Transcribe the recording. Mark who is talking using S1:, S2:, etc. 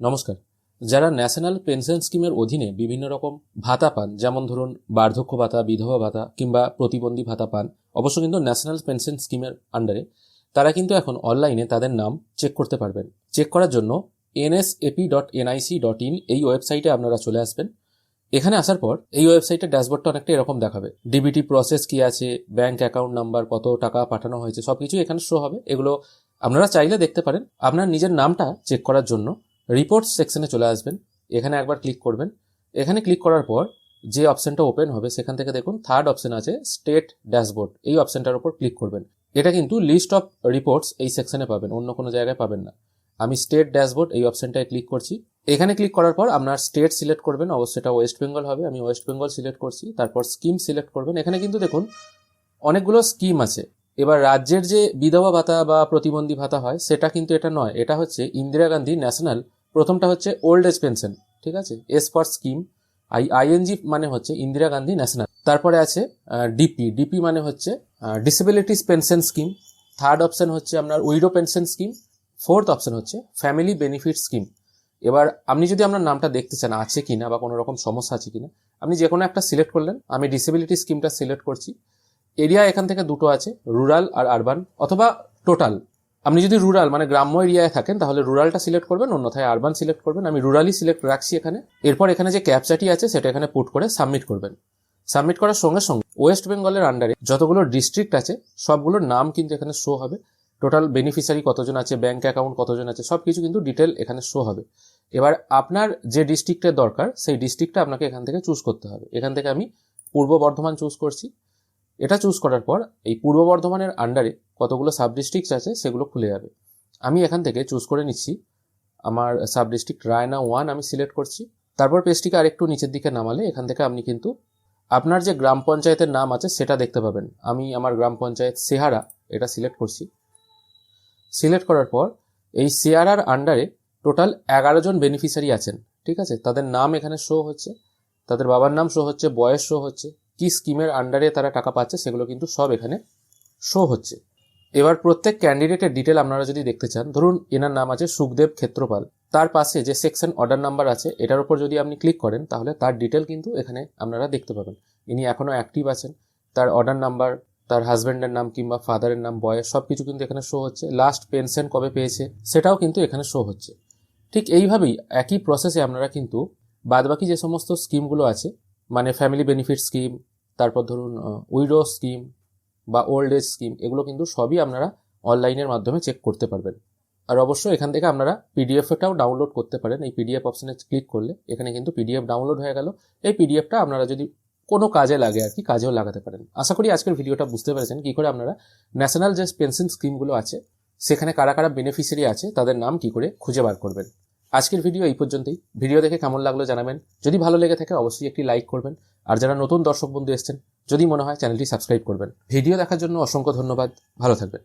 S1: নমস্কার। যারা national pension স্কিমের অধীনে বিভিন্ন রকম ভাতা পান, যেমন ধরুন বার্ধক্য ভাতা, বিধবা ভাতা কিংবা প্রতিবন্ধী ভাতা পান, অবশ্য কিন্তু ন্যাশনাল পেনশন স্কিমের আন্ডারে তারা কিন্তু এখন অনলাইনে তাদের নাম চেক করতে পারবেন। চেক করার জন্য NSAP dot NIC dot in এই ওয়েবসাইটে আপনারা চলে আসবেন। এখানে আসার পর এই ওয়েবসাইটের ড্যাশবোর্ডটা অনেকটা এরকম দেখাবে। ডিবিটি প্রসেস কি আছে ব্যাংক অ্যাকাউন্ট নাম্বার কত টাকা পাঠানো হয়েছে সব কিছু এখানে শো হবে। এগুলো আপনারা চাইলে দেখতে পারেন। আপনার নিজের নামটা চেক করার জন্য রিপোর্টস সেকশনে চলে আসবেন। এখানে একবার ক্লিক করবেন। এখানে ক্লিক করার পর যে অপশনটা ওপেন হবে, সেখান থেকে দেখুন থার্ড অপশন আছে স্টেট ড্যাশবোর্ড এই অপশনটার উপর ক্লিক করবেন। এটা কিন্তু লিস্ট অফ রিপোর্টস এই সেকশনে পাবেন, অন্য কোনো জায়গায় পাবেন না। আমি স্টেট ড্যাশবোর্ড এই অপশনটায় ক্লিক করছি। এখানে ক্লিক করার পর আপনার স্টেট সিলেক্ট করবেন অবশ্যই এটা ওয়েস্ট বেঙ্গল হবে, আমি ওয়েস্ট বেঙ্গল সিলেক্ট করছি। তারপর স্কিম সিলেক্ট করবেন। এখানে কিন্তু দেখুন অনেকগুলো স্কিম আছে। এবার রাজ্যের যে বিধবা ভাতা বা প্রতিবন্ধী ভাতা হয়, সেটা কিন্তু এটা নয়। এটা হচ্ছে ইন্দিরা গান্ধী ন্যাশনাল প্রথমটা হচ্ছে ওল্ড এজ পেনশন ঠিক আছে? S for scheme I ING মানে হচ্ছে ইন্দিরা গান্ধী ন্যাশনাল তারপরে আছে ডিপি ডিপি মানে হচ্ছে disabilities pension scheme third option হচ্ছে আপনার widow pension scheme fourth option হচ্ছে ফ্যামিলি বেনিফিট স্কিম এবার আপনি যদি আপনার নামটা দেখতে চান, আছে কিনা বা কোনো রকম সমস্যা আছে কিনা, আপনি যে কোনো একটা সিলেক্ট করলেন, আমি ডিসেবিলিটি স্কিমটা সিলেক্ট করছি। এরিয়া এখান থেকে দুটো আছে রুরাল আর আরবান অথবা টোটাল আপনি যদি রুরাল মানে গ্রাম্য এরিয়ায় থাকেন, তাহলে রুরালটা সিলেক্ট করবেন, অন্যথায় আরবান সিলেক্ট করবেন। আমি রুরালই সিলেক্ট রাখছি এখানে। এরপর এখানে যে ক্যাপচাটি আছে, সেটা এখানে পুট করে সাবমিট করবেন। সাবমিট করার সঙ্গে সঙ্গে ওয়েস্ট বেঙ্গলের আন্ডারে যতগুলো ডিস্ট্রিক্ট আছে, সবগুলোর নাম কিন্তু এখানে শো হবে। টোটাল বেনিফিশিয়ারি কতজন আছে ব্যাংক অ্যাকাউন্ট কতজন আছে সব কিছু কিন্তু ডিটেল এখানে শো হবে। এবার আপনার যে ডিস্ট্রিক্টের দরকার, সেই ডিস্ট্রিক্টটা আপনাকে এখান থেকে চুজ করতে হবে। এখান থেকে আমি পূর্ব বর্ধমান চুজ করছি। এটা চুজ করার পর এই পূর্ব বর্ধমানের আন্ডারে কতগুলো সাব ডিস্ট্রিক্টস আছে সেগুলো খুলে যাবে। আমি এখান থেকে চুজ করে নিচ্ছি। আমার সাব ডিস্ট্রিক্ট রায়না ওয়ান আমি সিলেক্ট করছি। তারপর পেজটিকে আরেকটু নিচের দিকে নামালে এখান থেকে আপনি কিন্তু আপনার যে গ্রাম পঞ্চায়েতের নাম আছে সেটা দেখতে পাবেন। আমি আমার গ্রাম পঞ্চায়েত সেহারা এটা সিলেক্ট করছি। সিলেক্ট করার পর এই সেহারার আন্ডারে টোটাল এগারো জন বেনিফিশিয়ারি আছেন, ঠিক আছে? তাদের নাম এখানে শো হচ্ছে। তাদের বাবার নাম শো হচ্ছে, বয়স শো হচ্ছে। কি স্কিমের আন্ডারে তারা টাকা পাচ্ছে সেগুলো কিন্তু সব এখানে শো হচ্ছে। এবার প্রত্যেক ক্যান্ডিডেটের ডিটেল আপনারা যদি দেখতে চান, ধরুন এনার নাম আছে সুখদেব ক্ষেত্রপাল। তার পাশে যে সেকশন অর্ডার নাম্বার আছে, এটার উপর যদি আপনি ক্লিক করেন, তাহলে তার ডিটেল কিন্তু এখানে আপনারা দেখতে পাবেন। ইনি এখনও অ্যাক্টিভ আছেন। তার অর্ডার নাম্বার তার হাজব্যান্ডের নাম কিংবা ফাদারের নাম, বয়স সব কিছু কিন্তু এখানে শো হচ্ছে। লাস্ট পেনশন কবে পেয়েছে, সেটাও কিন্তু এখানে শো হচ্ছে। ঠিক এইভাবেই একই প্রসেসে আপনারা কিন্তু বাদবাকি যে সমস্ত স্কিমগুলো আছে মানে ফ্যামিলি বেনিফিট স্কিম তারপর ধরুন উইডো স্কিম বা ওল্ড এজ স্কিম এগুলো কিন্তু সবই আপনারা অনলাইনের মাধ্যমে চেক করতে পারবেন। আর অবশ্যই এখান থেকে আপনারা পিডিএফটাও ডাউনলোড করতে পারেন। এই পিডিএফ অপশনে ক্লিক করলে এখানে কিন্তু পিডিএফ ডাউনলোড হয়ে গেল। এই পিডিএফটা আপনারা যদি কোনো কাজে লাগে আর কি, কাজেও লাগাতে পারেন। আশা করি আজকের ভিডিওটা বুঝতে পেরেছেন কী করে আপনারা ন্যাশনাল যে পেনশন স্কিমগুলো আছে, সেখানে কারা কারা বেনিফিশিয়ারি আছে, তাদের নাম কি করে খুঁজে বার করবেন। আজকের ভিডিও এই পর্যন্তই। ভিডিও দেখে কেমন লাগল জানাবেন। যদি ভালো লেগে থাকে, অবশ্যই একটি লাইক করবেন। আর যারা নতুন দর্শক বন্ধু এসছেন, যদি মনে হয় চ্যানেলটি সাবস্ক্রাইব করবেন। ভিডিও দেখার জন্য অসংখ্য ধন্যবাদ। ভালো থাকবেন।